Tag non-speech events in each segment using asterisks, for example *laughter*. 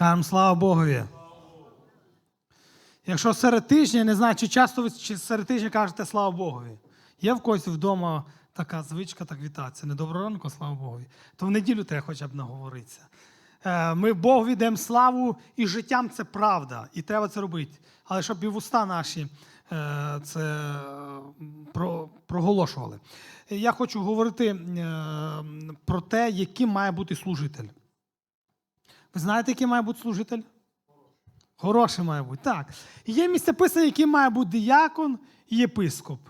Скажемо слава Богові. Якщо серед тижня, не знаю, чи часто ви чи серед тижня кажете слава Богові. Є в когось вдома така звичка, так вітатися. Не доброго ранку, слава Богові. То в неділю треба хоча б наговоритися. Е, Ми Богу віддаємо славу, і життям це правда, і треба це робити. Але щоб і вуста наші е, це е, проголошували. Я хочу говорити про те, яким має бути служитель. Ви знаєте, який має бути служитель? Хороший має бути. Так. Є місце писання, який має бути діякон і єпископ.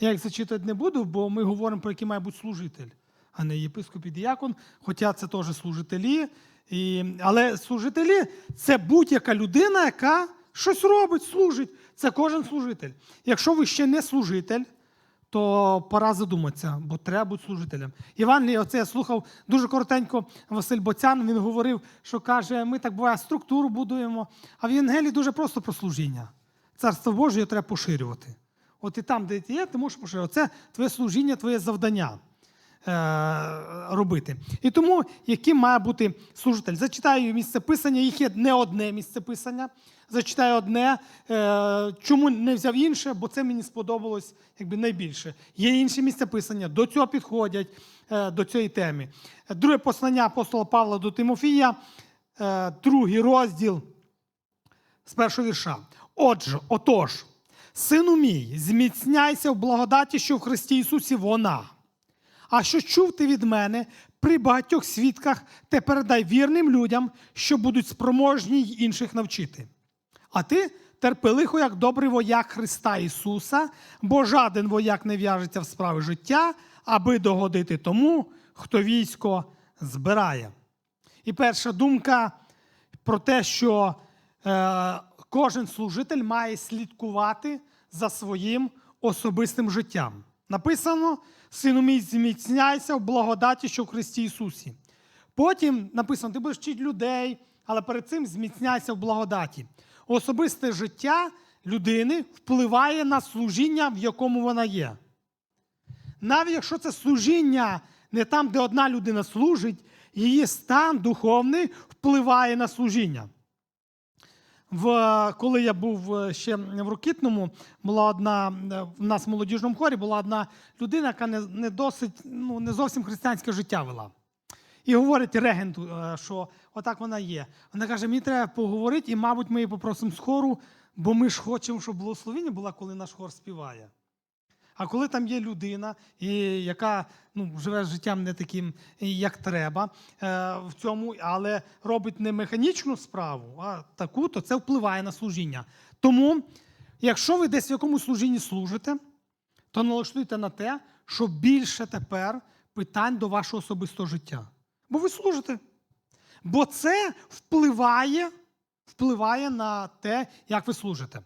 Я їх зачитувати не буду, бо ми говоримо про який має бути служитель, а не єпископ і діякон. Хоча це теж служителі. І... Але служителі це будь-яка людина, яка щось робить, служить. Це кожен служитель. Якщо ви ще не служитель, то пора задуматися, бо треба бути служителем. Іван, оце я слухав дуже коротенько Василь Боцян. Він говорив, що каже, ми так буває структуру будуємо. А в Євангелії дуже просто про служіння. Царство Боже треба поширювати. От і там, де ти є, ти можеш поширювати. Це твоє служіння, твоє завдання робити. І тому, яким має бути служитель? Зачитаю місце писання, їх є не одне місце писання. Зачитаю одне. Е, чому не взяв інше? Бо це мені сподобалось якби найбільше. Є інші місця писання, до цього підходять, е, до цієї теми. Друге послання апостола Павла до Тимофія, е, другий розділ з першого вірша. Отже, отож, сину мій, зміцняйся в благодаті, що в Христі Ісусі вона. А що чув ти від мене при багатьох свідках, те передай вірним людям, що будуть спроможні й інших навчити. А ти терпи лихо, як добрий вояк Христа Ісуса, бо жаден вояк не в'яжеться в справи життя, аби догодити тому, хто військо збирає. І перша думка про те, що е, кожен служитель має слідкувати за своїм особистим життям. Написано: Сину мій, зміцняйся в благодаті, що в Христі Ісусі. Потім написано: ти будеш вчити людей, але перед цим зміцняйся в благодаті. Особисте життя людини впливає на служіння, в якому вона є. Навіть якщо це служіння не там, де одна людина служить, її стан духовний впливає на служіння. В, коли я був е, ще в Рокітному, була одна е, в нас в молодіжному хорі була одна людина, яка не, не досить, ну не зовсім християнське життя вела. І говорить регенту, е, що отак вона є. Вона каже: мені треба поговорити, і, мабуть, ми її попросимо з хору, бо ми ж хочемо, щоб благословіння була, коли наш хор співає. А коли там є людина, і, яка ну, живе життям не таким, як треба е, в цьому, але робить не механічну справу, а таку, то це впливає на служіння. Тому, якщо ви десь в якомусь служінні служите, то налаштуйте на те, що більше тепер питань до вашого особистого життя. Бо ви служите. Бо це впливає, впливає на те, як ви служите.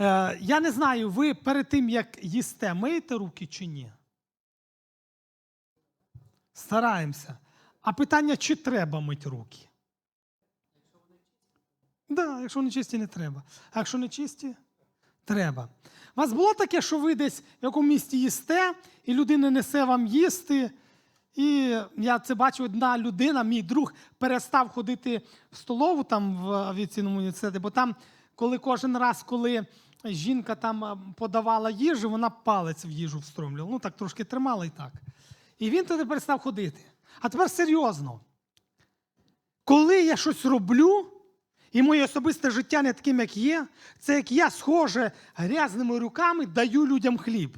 Е, я не знаю, ви перед тим, як їсте, миєте руки чи ні? Стараємося. А питання, чи треба мити руки? Так, да, якщо вони чисті, не треба. А якщо не чисті, треба. У вас було таке, що ви десь в якому місті їсте, і людина несе вам їсти. І я це бачу, одна людина, мій друг, перестав ходити в столову там в авіаційному університеті, бо там, коли кожен раз, коли жінка там подавала їжу, вона палець в їжу встромлювала. Ну так трошки тримала і так. І він туди перестав ходити. А тепер серйозно. Коли я щось роблю, і моє особисте життя не таким, як є, це як я, схоже, грязними руками даю людям хліб.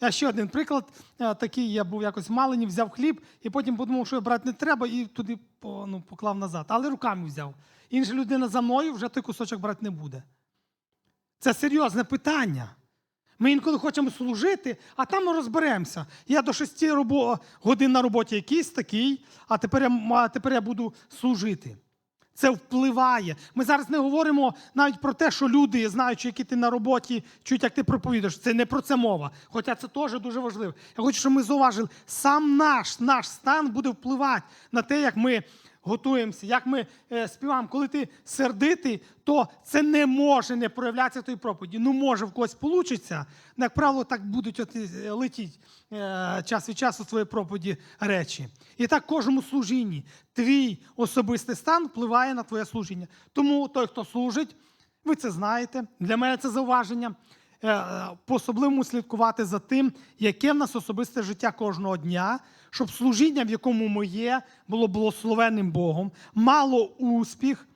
Я ще один приклад е, такий, я був якось в Малині, взяв хліб, і потім подумав, що брати не треба, і туди ну, поклав назад. Але руками взяв. Інша людина за мною вже той кусочок брати не буде. Це серйозне питання. Ми інколи хочемо служити, а там ми розберемося. Я до 6 робо... годин на роботі якийсь такий, а тепер я, а тепер я буду служити. Це впливає. Ми зараз не говоримо навіть про те, що люди, знаючи, які ти на роботі, чують, як ти проповідуєш. Це не про це мова. Хоча це теж дуже важливо. Я хочу, щоб ми зауважили, сам наш наш стан буде впливати на те, як ми готуємося, як ми е, співаємо, коли ти сердитий, то це не може не проявлятися в твоїй проповіді. Ну, може, в когось вийде. Як правило, так будуть е, летіть е, час від часу в проповіді речі. І так кожному служінні твій особистий стан впливає на твоє служіння. Тому той, хто служить, ви це знаєте. Для мене це зауваження. Е, по-особливому слідкувати за тим, яке в нас особисте життя кожного дня, щоб служіння, в якому ми є, було благословенним Богом, мало успіх.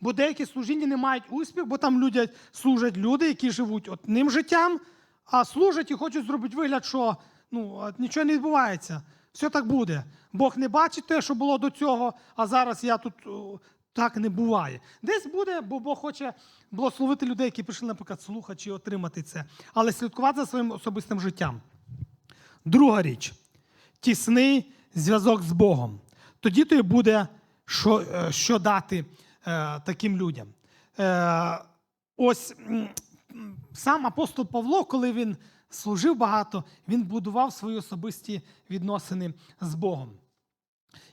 Бо деякі служіння не мають успіх, бо там люди, служать люди, які живуть одним життям, а служать і хочуть зробити вигляд, що ну, нічого не відбувається. Все так буде. Бог не бачить те, що було до цього, а зараз я тут так не буває. Десь буде, бо Бог хоче благословити людей, які прийшли, наприклад, слухати чи отримати це, але слідкувати за своїм особистим життям. Друга річ тісний зв'язок з Богом. Тоді тобі буде що, е, що дати е, таким людям. Е, ось сам апостол Павло, коли він служив багато, він будував свої особисті відносини з Богом.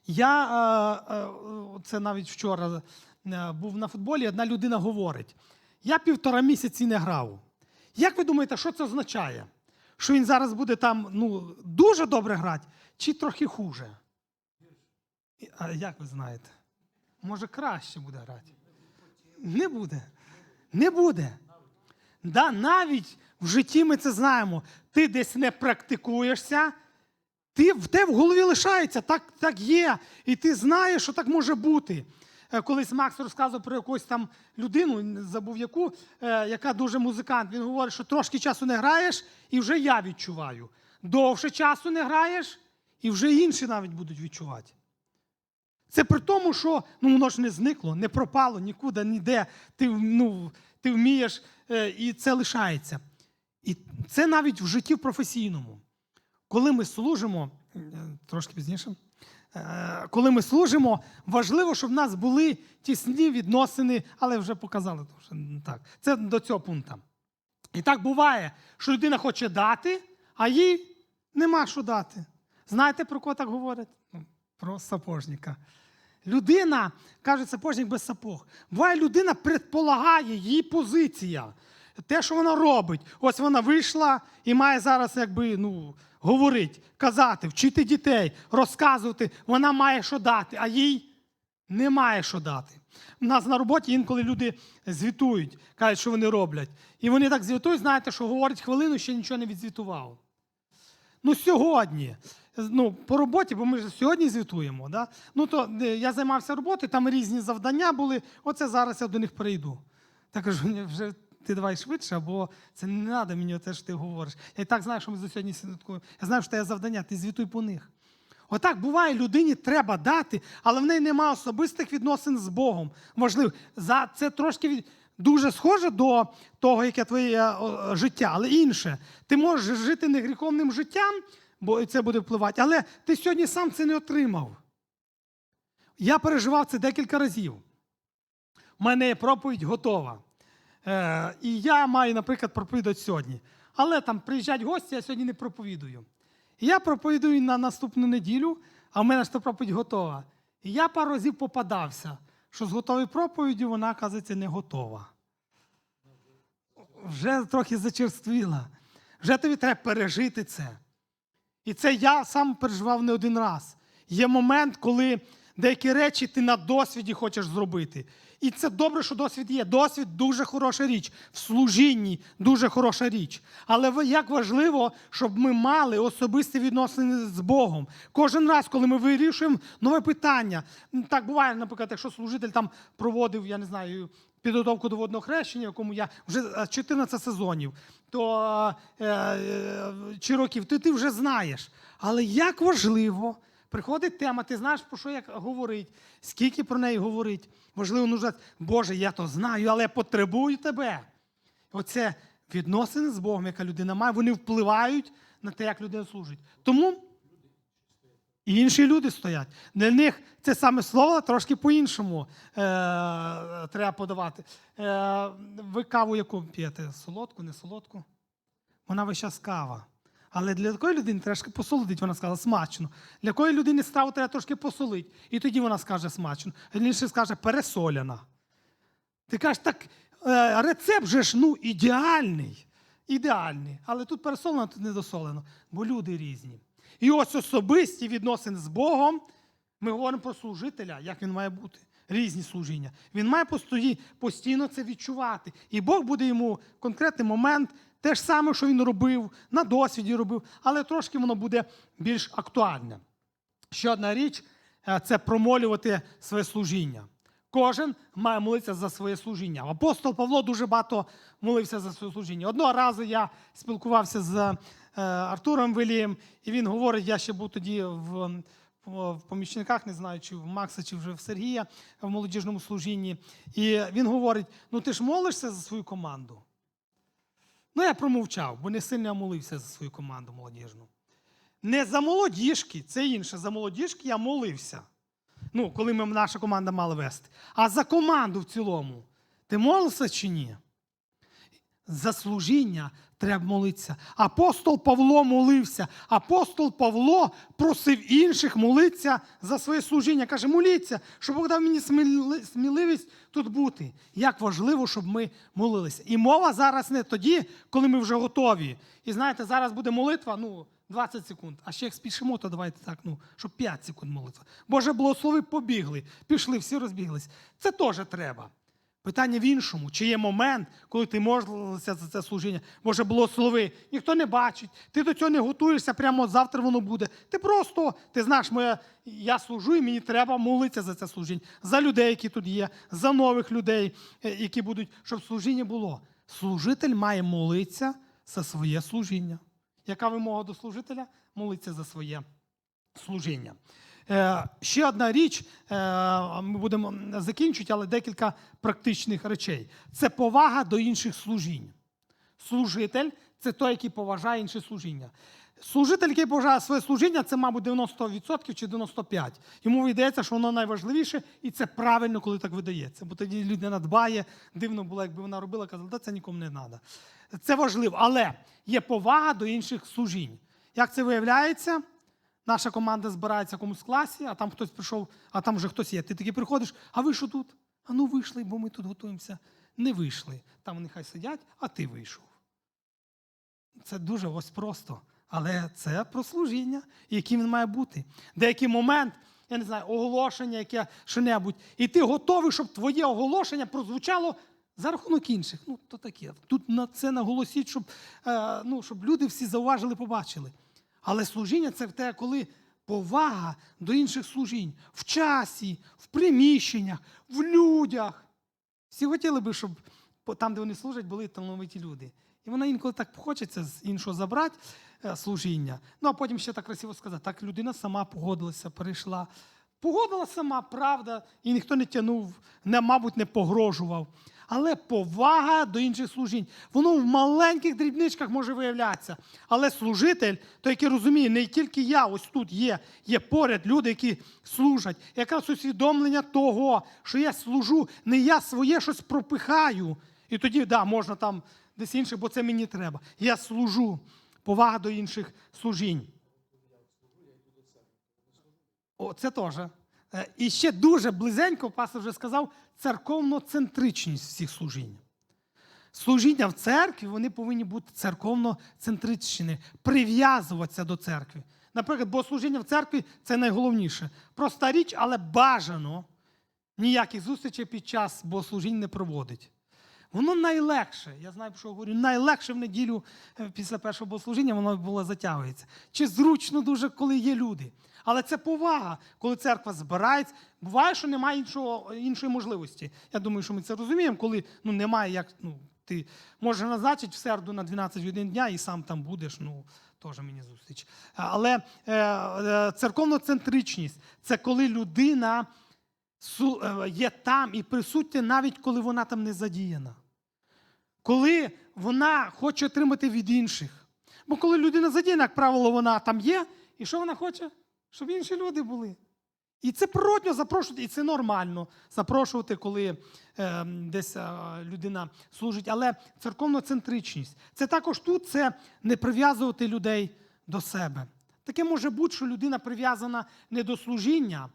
Я е, е, це навіть вчора е, був на футболі, одна людина говорить: я півтора місяці не грав. Як ви думаєте, що це означає? Що він зараз буде там ну, дуже добре грати, чи трохи хуже? А як ви знаєте? Може, краще буде грати? Не буде. Не буде. Да, навіть в житті ми це знаємо. Ти десь не практикуєшся, ти, в те в голові лишається, так, так є. І ти знаєш, що так може бути. Е, Колись Макс розказував про якусь там людину, забув яку, е, яка дуже музикант. Він говорить, що трошки часу не граєш, і вже я відчуваю. Довше часу не граєш, і вже інші навіть будуть відчувати. Це при тому, що ну, воно ж не зникло, не пропало нікуди, ніде. Ти, ну, ти вмієш, е, і це лишається. І це навіть в житті професійному. Коли ми служимо, е, трошки пізніше, е, коли ми служимо, важливо, щоб в нас були тісні відносини, але вже показали, що так. Це до цього пункту. І так буває, що людина хоче дати, а їй нема що дати. Знаєте, про кого так говорять? Ну, Про сапожника. Людина, каже сапожник без сапог. Буває, людина предполагає її позиція. Те, що вона робить. Ось вона вийшла і має зараз, якби, ну, говорити, казати, вчити дітей, розказувати. Вона має що дати, а їй немає що дати. У нас на роботі інколи люди звітують, кажуть, що вони роблять. І вони так звітують, знаєте, що говорить хвилину, ще нічого не відзвітував. Ну, сьогодні. Ну, по роботі, бо ми ж сьогодні звітуємо. Да? Ну, то е, я займався роботою, там різні завдання були. Оце зараз я до них перейду. Так кажу, вже ти давай швидше, бо це не треба мені те, що ти говориш. Я і так знаю, що ми за сьогодні святкуємо. Я знаю, що є завдання, ти звітуй по них. Отак буває, людині треба дати, але в неї немає особистих відносин з Богом. Можливо, за це трошки від- дуже схоже до того, яке твоє е, життя, але інше. Ти можеш жити негріховним життям, бо це буде впливати, але ти сьогодні сам це не отримав. Я переживав це декілька разів. У мене є проповідь готова. Е, і я маю, наприклад, проповідати сьогодні. Але там приїжджають гості, я сьогодні не проповідую. І я проповідую на наступну неділю, а в мене ж та проповідь готова. І я пару разів попадався, що з готовою проповіддю вона, оказується, не готова. Вже трохи зачерствіла. Вже тобі треба пережити це. І це я сам переживав не один раз. Є момент, коли деякі речі ти на досвіді хочеш зробити. І це добре, що досвід є. Досвід дуже хороша річ. В служінні дуже хороша річ. Але як важливо, щоб ми мали особисті відносини з Богом. Кожен раз, коли ми вирішуємо нове питання. Так буває, наприклад, якщо служитель там проводив, я не знаю, підготовку до водного хрещення, якому я вже е, 14 сезонів, то е, е, чи років, то ти вже знаєш. Але як важливо, приходить тема, ти знаєш, про що як говорить, скільки про неї говорить. Важливо нужно, Боже, я то знаю, але потребую тебе. Оце відносини з Богом, яка людина має, вони впливають на те, як людина служить. Тому і інші люди стоять. Для них це саме слово трошки по-іншому е- треба подавати. Е- ви каву яку п'єте? Солодку, не солодку? Вона весь час кава. Але для такої людини трошки посолодить, вона сказала смачно. Для якої людини страву треба трошки посолити. І тоді вона скаже смачно. А скаже пересоляна. Ти кажеш, так е, рецепт же ж ну, ідеальний. Ідеальний. Але тут пересолено, тут недосолено, бо люди різні. І ось особисті відносини з Богом. Ми говоримо про служителя, як він має бути. Різні служіння. Він має постійно це відчувати. І Бог буде йому в конкретний момент те ж саме, що він робив, на досвіді робив, але трошки воно буде більш актуальне. Ще одна річ е, це промолювати своє служіння. Кожен має молитися за своє служіння. Апостол Павло дуже багато молився за своє служіння. Одного разу я спілкувався з е, Артуром Велієм, і він говорить: я ще був тоді в, в помічниках, не знаю, чи в Макса, чи вже в Сергія в молодіжному служінні. І він говорить: ну ти ж молишся за свою команду. Ну, я промовчав, бо не сильно я молився за свою команду молодіжну. Не за молодіжки, це інше. За молодіжки я молився. Ну, коли ми, наша команда мала вести. А за команду в цілому. Ти молився чи ні? За служіння треба молитися. Апостол Павло молився. Апостол Павло просив інших молитися за своє служіння. Каже, моліться, щоб Бог дав мені сміливість тут бути. Як важливо, щоб ми молилися. І мова зараз не тоді, коли ми вже готові. І знаєте, зараз буде молитва, ну, 20 секунд. А ще як спішимо, то давайте так, ну, щоб 5 секунд молитва. Боже, благослови, побігли, пішли, всі розбіглись. Це теж треба. Питання в іншому, чи є момент, коли ти можеш за це служіння, Боже, благослови, ніхто не бачить, ти до цього не готуєшся, прямо завтра воно буде. Ти просто, ти знаєш, моя, я служу, і мені треба молитися за це служіння, за людей, які тут є, за нових людей, е, які будуть, щоб служіння було. Служитель має молитися за своє служіння. Яка вимога до служителя? Молитися за своє служіння. Е, ще одна річ, е, ми будемо закінчувати, але декілька практичних речей. Це повага до інших служінь. Служитель це той, який поважає інше служіння. Служитель, який поважає своє служіння, це, мабуть, 90% чи 95%. Йому видається, що воно найважливіше, і це правильно, коли так видається. Бо тоді людина дбає, дивно було, якби вона робила, казала, да це нікому не треба. Це важливо, але є повага до інших служінь. Як це виявляється? Наша команда збирається в комусь класі, а там хтось прийшов, а там вже хтось є. Ти такий приходиш, а ви що тут? А ну вийшли, бо ми тут готуємося. Не вийшли. Там вони хай сидять, а ти вийшов. Це дуже ось просто. Але це про служіння, яким він має бути. Деякий момент, я не знаю, оголошення, яке що-небудь, і ти готовий, щоб твоє оголошення прозвучало за рахунок інших. Ну, то таке. Тут на це наголосіть, щоб, е, ну, щоб люди всі зауважили, побачили. Але служіння це в те, коли повага до інших служінь в часі, в приміщеннях, в людях. Всі хотіли би, щоб там, де вони служать, були талановиті люди. І вона інколи так хочеться з іншого забрати е, служіння. Ну а потім ще так красиво сказати, так людина сама погодилася, перейшла. Погодила сама, правда, і ніхто не тягнув, не, мабуть, не погрожував. Але повага до інших служінь, воно в маленьких дрібничках може виявлятися. Але служитель, той, який розуміє, не тільки я, ось тут є, є поряд люди, які служать. Якраз усвідомлення того, що я служу, не я своє щось пропихаю. І тоді, да, можна там десь інше, бо це мені треба. Я служу. Повага до інших служінь. О, це теж. Е, І ще дуже близенько, пастор вже сказав, церковноцентричність всіх служінь. Служіння в церкві вони повинні бути церковноцентричні, прив'язуватися до церкви. Наприклад, бо служіння в церкві це найголовніше. Проста річ, але бажано ніяких зустрічей під час богослужінь не проводить. Воно найлегше, я знаю, що говорю, найлегше в неділю е, після першого богослужіння воно було затягується. Чи зручно дуже, коли є люди. Але це повага, коли церква збирається. Буває, що немає іншого, іншої можливості. Я думаю, що ми це розуміємо, коли ну, немає як. Ну, ти можеш назначити в середу на 12 годин дня і сам там будеш. ну, Теж мені зустріч. Але е, е, церковноцентричність це коли людина є там і присутня, навіть коли вона там не задіяна. Коли вона хоче отримати від інших. Бо коли людина задіяна, як правило, вона там є, і що вона хоче? Щоб інші люди були. І це природньо запрошувати, і це нормально запрошувати, коли е, десь е, людина служить. Але церковноцентричність це також тут це не прив'язувати людей до себе. Таке може бути, що людина прив'язана не до служіння,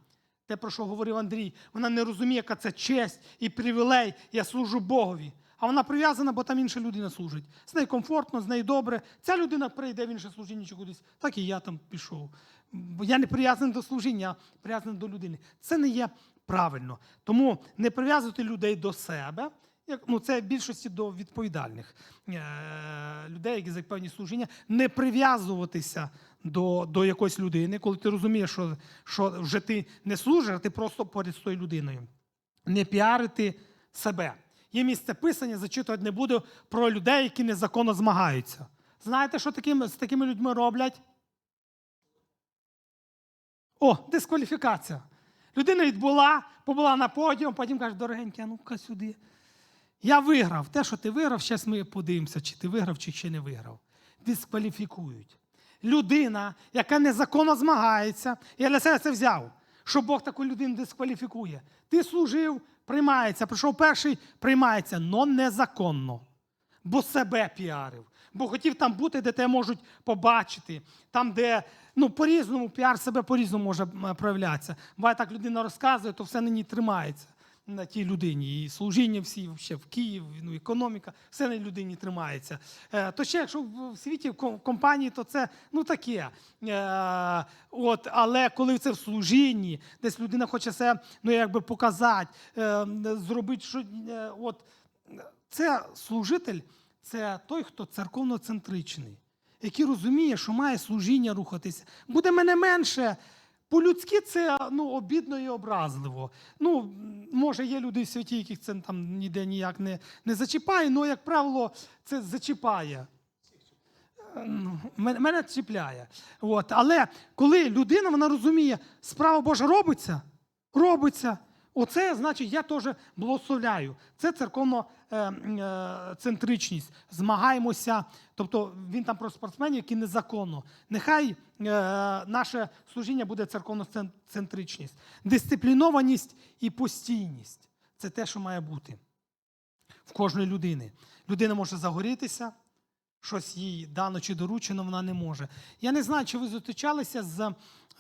те, про що говорив Андрій, вона не розуміє, яка це честь і привілей, я служу Богові. А вона прив'язана, бо там інша людина служить. З нею комфортно, з нею добре. Ця людина прийде в інше служіння чи кудись, так і я там пішов. Бо я не прив'язаний до служіння, а прив'язаний до людини. Це не є правильно. Тому не прив'язувати людей до себе. Як, ну, це більшості до відповідальних е- людей, які за певні служіння, не прив'язуватися до, до якоїсь людини, коли ти розумієш, що, що вже ти не служиш, а ти просто поряд з тою людиною. Не піарити себе. Є місце писання, зачитувати не буду про людей, які незаконно змагаються. Знаєте, що таким, з такими людьми роблять? О, дискваліфікація. Людина відбула, побула на подіум, потім каже, дорогенький, а ну-ка сюди. Я виграв. Те, що ти виграв, зараз ми подивимося, чи ти виграв, чи ще не виграв. Дискваліфікують. Людина, яка незаконно змагається, я для себе це взяв, що Бог таку людину дискваліфікує. Ти служив, приймається, прийшов перший, приймається, но незаконно. Бо себе піарив. Бо хотів там бути, де тебе можуть побачити, там, де ну, по-різному піар себе по-різному може проявлятися. Буває так людина розказує, то все на ній тримається на тій людині. І служіння всі вообще в Київ, ну, економіка, все на людині тримається. Е, то ще, якщо в світі в компанії, то це ну таке. Е, от, але коли це в служінні, десь людина хоче себе ну, якби показати, е, зробити що. От, це служитель, це той, хто церковноцентричний, який розуміє, що має служіння рухатися. Буде мене менше. По-людськи це ну, обідно і образливо. Ну, може, є люди в святі, яких це там ніде ніяк не, не зачіпає, але, як правило, це зачіпає. Ну, Мене чіпляє. От. Але коли людина вона розуміє, справа Божа робиться, робиться. Оце значить, я теж благословляю. Це церковно центричність. Змагаємося. Тобто він там про спортсменів, які незаконно. Нехай е, наше служіння буде церковноцентричність. Дисциплінованість і постійність це те, що має бути в кожної людини. Людина може загорітися, щось їй дано чи доручено, вона не може. Я не знаю, чи ви зустрічалися з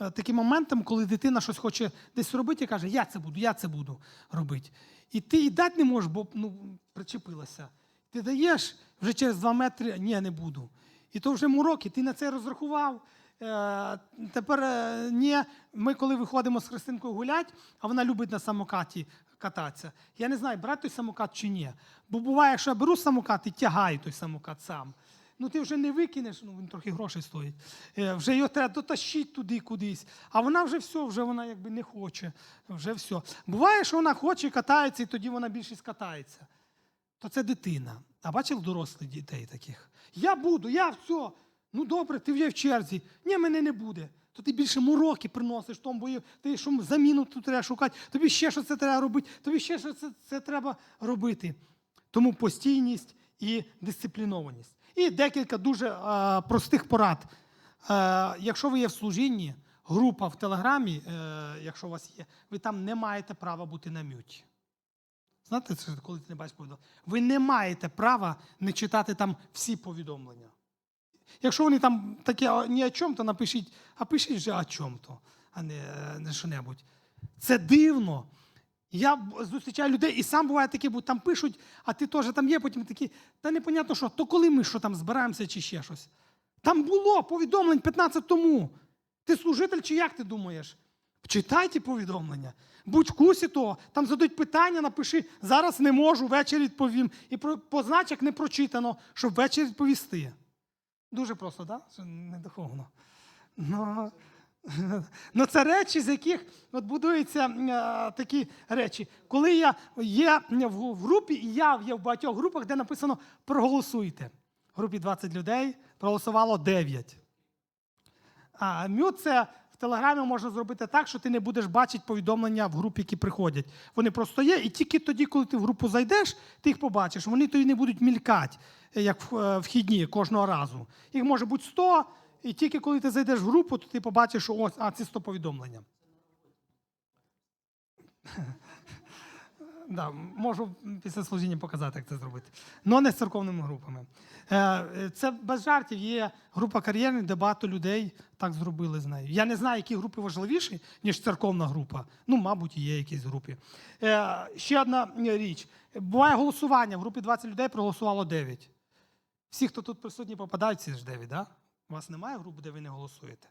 е, таким моментом, коли дитина щось хоче десь робити каже, я це буду, я це буду робити. І ти і дати не можеш, бо ну, причепилася. Ти даєш вже через два метри, ні, не буду. І то вже мороки, ти на це розрахував. Е, тепер е, ні, ми коли виходимо з Христинкою гулять, а вона любить на самокаті кататися. Я не знаю, брати той самокат чи ні. Бо буває, що я беру самокат і тягаю той самокат сам. Ну ти вже не викинеш, ну він трохи грошей стоїть. Е, вже його треба дотащити туди кудись. А вона вже все, вже вона якби не хоче. Вже все. Буває, що вона хоче катається, і тоді вона більшість катається. То це дитина. А бачив дорослих дітей таких? Я буду, я все. Ну добре, ти вже в черзі. Ні, мене не буде. То ти більше мороки приносиш тому бою, ти що заміну тут треба шукати, тобі ще що це треба робити, тобі ще що це, це треба робити. Тому постійність і дисциплінованість. І декілька дуже е, простих порад. Е, якщо ви є в служінні, група в Телеграмі, е, якщо у вас є, ви там не маєте права бути на мюті. Знаєте, це коли ти не бачиш повідомлення? Ви не маєте права не читати там всі повідомлення. Якщо вони там такі ні о чому, то напишіть, а пишіть вже о чому-то, а не, не що-небудь. Це дивно. Я зустрічаю людей, і сам буває таке, бо там пишуть, а ти теж там є, потім такі, та непонятно що, то коли ми що там збираємося чи ще щось. Там було повідомлень 15 тому. Ти служитель чи як ти думаєш? Читайте повідомлення. Будь в курсі того, там задають питання, напиши, зараз не можу, ввечері відповім. І познач, як не прочитано, щоб ввечері відповісти. Дуже просто, так? Да? Не духовно. *laughs* Ну, це речі, з яких от будуються е, такі речі. Коли я є в, групі, і я є в багатьох групах, де написано проголосуйте. В групі 20 людей проголосувало 9. А мют це в Телеграмі можна зробити так, що ти не будеш бачити повідомлення в групі, які приходять. Вони просто є, і тільки тоді, коли ти в групу зайдеш, ти їх побачиш. Вони тоді не будуть мількати, як е, вхідні кожного разу. Їх може бути 100, і тільки коли ти зайдеш в групу, то ти побачиш, що ось, а це 100 повідомлення. *laughs* Да, можу після служіння показати, як це зробити. Но не з церковними групами. Е, е, Це без жартів. Є група кар'єрних, де багато людей так зробили з нею. Я не знаю, які групи важливіші, ніж церковна група. Ну, мабуть, є якісь групи. Е, Ще одна річ. Буває голосування. В групі 20 людей проголосувало 9. Всі, хто тут присутні, попадають в ці ж 9, да? У вас немає групи, де ви не голосуєте?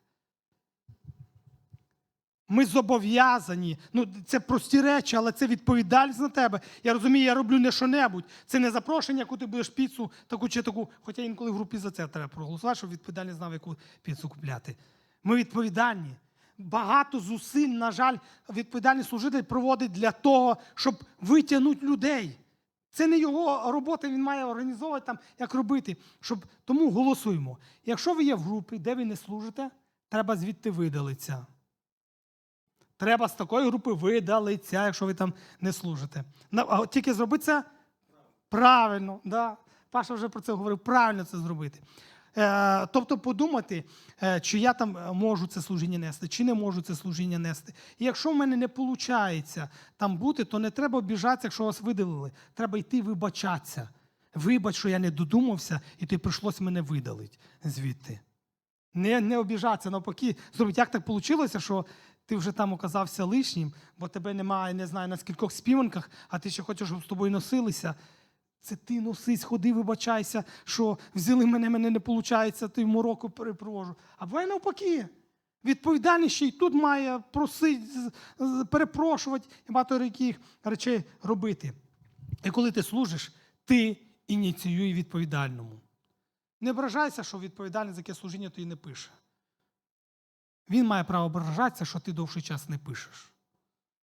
Ми зобов'язані. Ну, це прості речі, але це відповідальність на тебе. Я розумію, я роблю не що-небудь. Це не запрошення, яку ти будеш піцу таку чи таку. Хоча інколи в групі за це треба проголосувати, щоб відповідальний знав, яку піцу купляти. Ми відповідальні. Багато зусиль, на жаль, відповідальний служитель проводить для того, щоб витягнути людей. Це не його робота, він має організовувати там, як робити. Щоб... Тому голосуємо. Якщо ви є в групі, де ви не служите, треба звідти видалитися. Треба з такої групи видалитися, якщо ви там не служите. А Тільки зробити це правильно. Да? Паша вже про це говорив, правильно це зробити. Е, тобто подумати, е, чи я там е, можу це служіння нести, чи не можу це служіння нести. І якщо в мене не виходить там бути, то не треба обіжатися, якщо вас видалили. Треба йти вибачатися. Вибач, що я не додумався, і ти прийшлось мене видалити звідти. Не, не обіжатися, навпаки, зробити. Як так вийшло, що ти вже там оказався лишнім, бо тебе немає, не знаю, на скількох співанках, а ти ще хочеш, щоб з тобою носилися. Це ти носись, ходи, вибачайся, що взяли мене, мене не виходить, ти в мороку перепровожу. А буває навпаки. Відповідальність ще й тут має просити, перепрошувати і багато яких речей робити. І коли ти служиш, ти ініціюй відповідальному. Не ображайся, що відповідальний за яке служіння ти не пише. Він має право ображатися, що ти довший час не пишеш.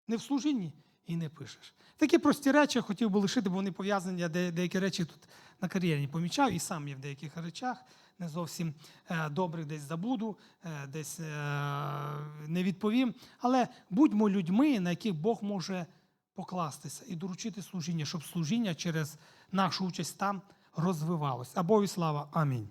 Не в служінні і не пишеш. Такі прості речі я хотів би лишити, бо вони пов'язані, я де- деякі речі тут на кар'єрі помічав, і сам я в деяких речах не зовсім е, добрих десь забуду, е, десь е, не відповім. Але будьмо людьми, на яких Бог може покластися і доручити служіння, щоб служіння через нашу участь там розвивалось. А Богу слава. Амінь.